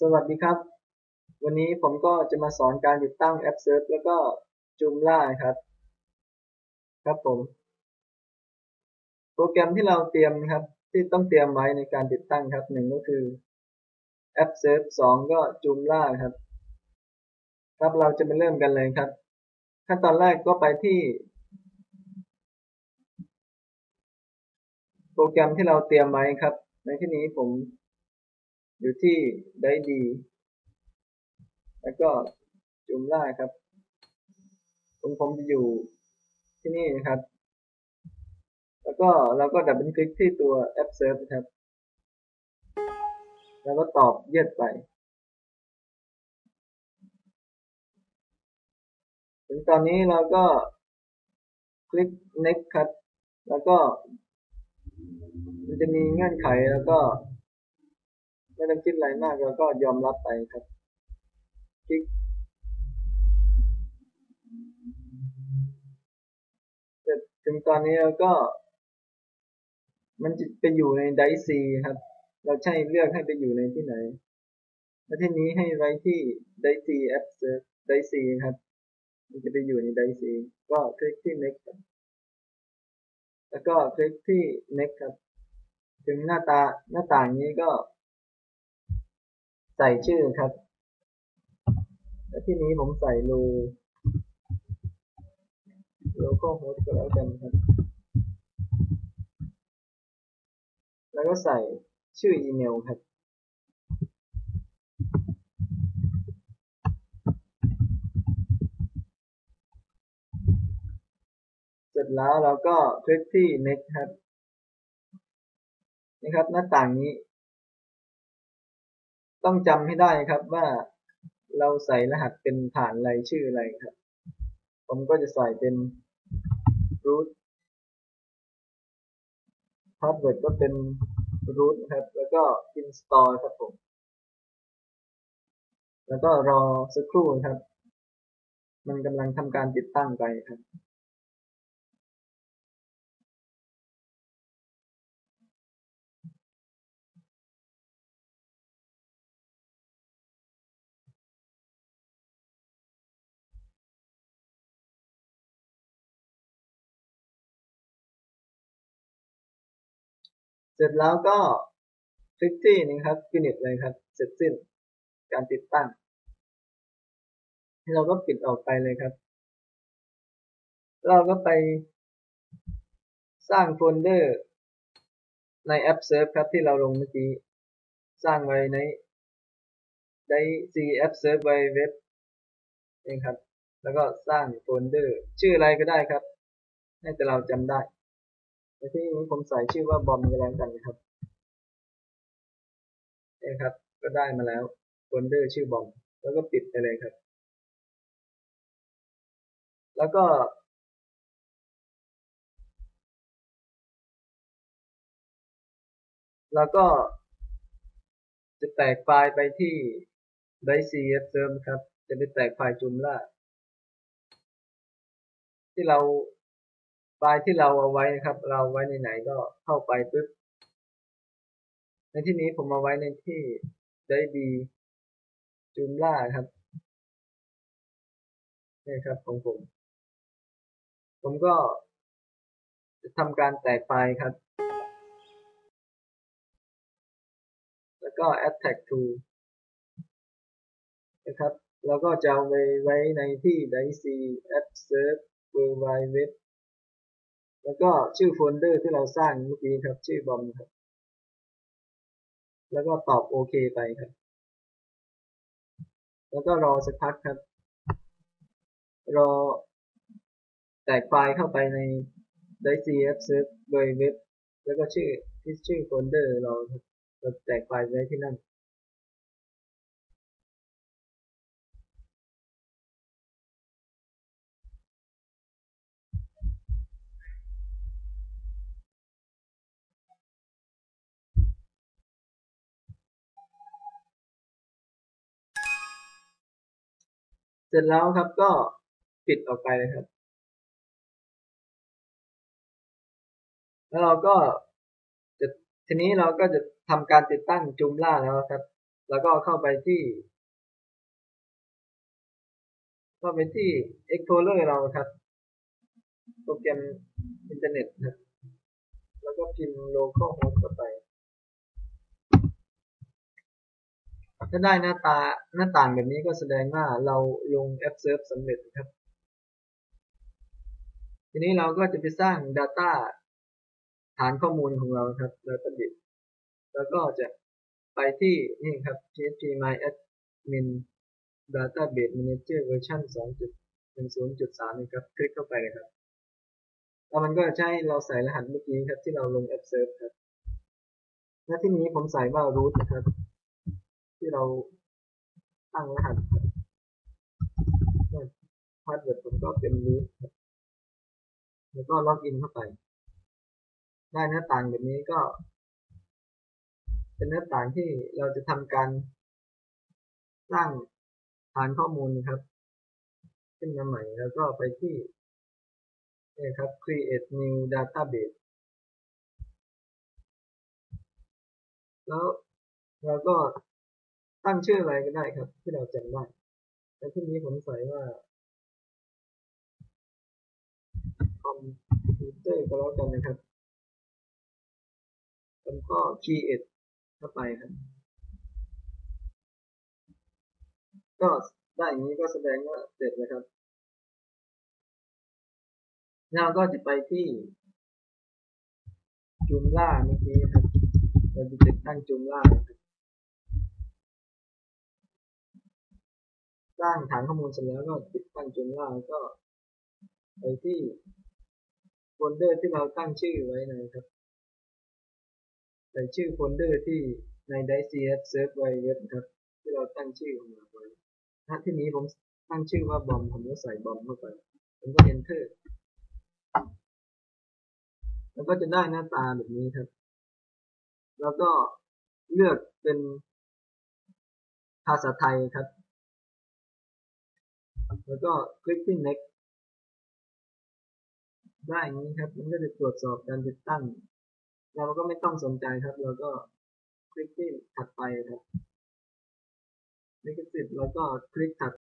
สวัสดีครับ วันนี้ผมก็จะมาสอนการติดตั้งแอปเซิร์ฟแล้วก็จูมล่าครับ ครับผม โปรแกรมที่เราเตรียมครับ ที่ต้องเตรียมไว้ในการติดตั้งครับหนึ่งก็คือแอปเซิร์ฟสองก็จูมล่าครับ ครับเราจะมาเริ่มกันเลยครับ ขั้นตอนแรกก็ไปที่ โปรแกรมที่เราเตรียมไว้ครับ ในที่นี้ผม อยู่ที่ได้ดี แล้วก็จุมล่าครับผมผมจะอยู่ที่นี่นะครับ แล้วก็เราก็ดับเบิลคลิกที่ตัวแอปเซิร์ฟครับ แล้วก็ตอบเย็ดไป ถึงตอนนี้เราก็คลิก next ครับ แล้วก็ มันจะมีเงื่อนไขแล้วก็ ไม่ต้องคิดอะไรมากแล้วก็ยอมรับไปครับคลิกถึงตอนนี้เราก็ มันจะไปอยู่ในไดซีครับ เราใช้เลือกให้ไปอยู่ในที่ไหนแล้วที่นี้ให้ไว้ที่ไดซีแอปไดซีครับ มันจะไปอยู่ในไดซีก็คลิกที่ next แล้วก็คลิกที่ next ครับ ถึงหน้าตาหน้าต่างนี้ก็ ใส่ชื่อครับ และที่นี้ผมใส่โลโลโก้โฮสก็แล้วกันครับ แล้วก็ใส่ชื่ออีเมลครับ เสร็จแล้วเราก็คลิกที่ next ครับนี่ครับหน้าต่างนี้ ต้องจำให้ได้ครับว่าเราใส่รหัสเป็นฐานรายชื่ออะไรครับ ผมก็จะใส่เป็น root password ก็เป็น root ครับ แล้วก็ install ครับผม แล้วก็รอสักครู่ครับ มันกำลังทำการติดตั้งไปครับ เสร็จแล้วก็คลิกที่นี่ครับ finish เลยครับ เสร็จสิ้นการติดตั้งเราก็ปิดออกไปเลยครับ เราก็ไปสร้างโฟลเดอร์ในแอป Serve ครับที่เราลงเมื่อกี้ สร้างไว้ในได้ C App Serve ไว้เว็บนี่ครับ แล้วก็สร้างโฟลเดอร์ ชื่ออะไรก็ได้ครับให้แต่เราจำได้ ในที่นี้ผมใส่ชื่อว่าบอมก็แล้วกันนะครับนี่ครับ ก็ได้มาแล้วโฟลเดอร์ชื่อบอม แล้วก็ปิดไปเลยครับ แล้วก็ แล้วก็จะแตกไฟล์ไปที่ d i c f serve ครับ จะไปแตกไฟล์จุมล่าที่เรา ไฟล์ที่เราเอาไว้นะครับ เราไว้ในไหนก็เข้าไปปุ๊บ ในที่นี้ผมเอาไว้ในที่ได้ดีจูมล่าครับนี่ครับของผม ผมก็จะทำการแตกไฟล์ครับ แล้วก็ attack to นะครับ แล้วก็จะเอาไว้ไว้ในที่ dice app serve world wide web แล้วก็ชื่อโฟลเดอร์ที่เราสร้างเมื่อกี้ครับ ชื่อบอมครับ แล้วก็ตอบโอเคไปครับ แล้วก็รอสักพักครับ รอแตกไฟล์เข้าไปใน .cf serve โดยเว็บ แล้วก็ชื่อที่ชื่อโฟลเดอร์เราเราแตกไฟล์ไว้ที่นั่น ร็จแล้วครับก็ปิดออกไปเลยครับ แล้วเราก็จะทีนี้เราก็จะทำการติดตั้งจูมล่าแล้วครับ แล้วก็เข้าไปที่เข้าไปที่ Explorer เราครับ โปรแกรมอินเทอร์เน็ตครับแล้วก็พิมพ์ localhost เข้าไป ถ้าได้หน้าตาหน้าต่างแบบนี้ก็แสดงว่าเราลง App Serve สำเร็จครับ ทีนี้เราก็จะไปสร้าง Data ฐานข้อมูลของเราครับ Database แล้วก็จะไปที่นี่ครับ php myadmin database manager version 2.10.3นะครับ คลิกเข้าไปเลยครับ แล้วมันก็จะให้เราใส่รหัสเมื่อกี้ครับที่เราลง app serve ครับหน้าที่นี้ผมใส่ว่า root นะครับ ที่เราตั้งรหัสครับพาสเวิร์ดผมก็เป็น root ครับแล้วก็ล็อกอินเข้าไป ได้หน้าต่างแบบนี้ก็ เป็นหน้าต่างที่เราจะทำการสร้างฐานข้อมูลครับ ขึ้นมาใหม่แล้วก็ไปที่นี่ครับ create new database แล้วเราก็ ตั้งชื่ออะไรก็ได้ครับ ที่เราจำได้แต่ที่นี้ผมใส่ว่าคอมพิวเตอร์ก็แล้วกันนะครับแล้วก็ create เข้าไปครับ ก็ได้อย่างนี้ก็แสดงว่าเสร็จแล้วครับเราก็จะไปที่จุมล่าเมื่อกี้ครับเราจะติดตั้งจุมล่าครับ สร้างฐานข้อมูลเสร็จแล้วก็ติดตั้งจุมล่าก็ไปที่โฟลเดอร์ที่เราตั้งชื่อไว้นะครับใส่ชื่อโฟลเดอร์ที่ใน DiceCS Serve ไว้เว็บครับ ที่เราตั้งชื่อของเราไว้ถ้าที่นี้ผมตั้งชื่อว่าบอมผมก็ใส่บอมเข้าไปผมก็ enter แล้วก็จะได้หน้าตาแบบนี้ครับ แล้วก็เลือกเป็นภาษาไทยครับ แล้วก็คลิกที่ next ได้อย่างนี้ครับ มันก็จะตรวจสอบการติดตั้ง เราก็ไม่ต้องสนใจครับเราก็คลิกที่ถัดไปครับลิขสิทธิ์แล้วก็คลิกถัด